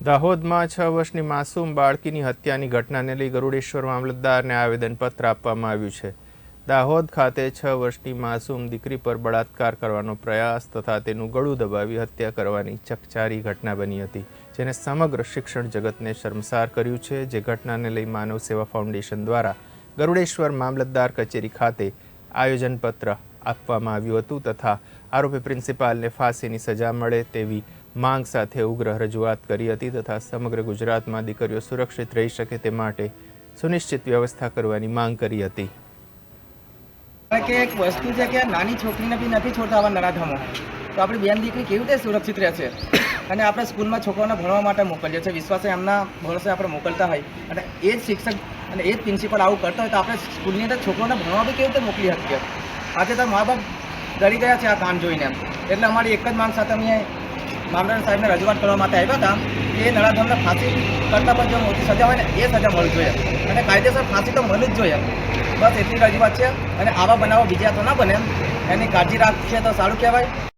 દાહોદમાં છ વર્ષની માસૂમ બાળકીની હત્યાની ઘટનાને લઈ ગરુડેશ્વર મામલતદારને આવેદનપત્ર આપવામાં આવ્યું છે. દાહોદ ખાતે છ વર્ષની માસૂમ દીકરી પર બળાત્કાર કરવાનો પ્રયાસ તથા તેનું ગળું દબાવી હત્યા કરવાની ચકચારી ઘટના બની હતી, જેને સમગ્ર શિક્ષણ જગતને શર્મસાર કર્યું છે. જે ઘટનાને લઈ માનવ સેવા ફાઉન્ડેશન દ્વારા ગરુડેશ્વર મામલતદાર કચેરી ખાતે આયોજનપત્ર આપવામાં આવ્યું હતું તથા આરોપી પ્રિન્સિપાલને ફાંસીની સજા મળે તેવી માંગ સાથે ઉગ્ર રજૂઆત કરી હતી તથા સમગ્ર ગુજરાતમાં દીકરીઓ સુરક્ષિત રહી શકે તે માટે સુનિશ્ચિત વ્યવસ્થા કરવાની માંગ કરી હતી. કે એક વસ્તુ છે કે નાની છોકરીને બી નથી છોડતા આવા નરાધમો તો આપણી બેન દીકરી કેવી રીતે સુરક્ષિત રહેશે? અને આપણે સ્કૂલમાં છોકરાઓને ભણવા માટે મોકલીએ છીએ. વિશ્વાસે એમના ભરોસે આપણે મોકલતા હોય. અને એ જ શિક્ષક અને એ જ પ્રિન્સિપલ આવું કરતા હોય તો આપણે સ્કૂલની અંદર છોકરાઓને ભણવા બી કેવી રીતે મોકલી શકીએ? આજે તો મા બાપ ડરી ગયા છે આ કામ જોઈને એટલે અમારી એક જ માંગ સાથે અમે મામલતદાર સાહેબને રજૂઆત કરવા માટે આવ્યા હતા એ નરાધમને ફાંસી કરતાં પણ જો મોટી સજા હોય ને, એ સજા મળવી જોઈએ. અને કાયદેસર ફાંસી તો મળવી જ જોઈએ. બસ એટલી રજૂઆત છે. અને આવા બનાવો બીજા તો ના બને. એની કાળજી રાખીએ તો સારું કહેવાય.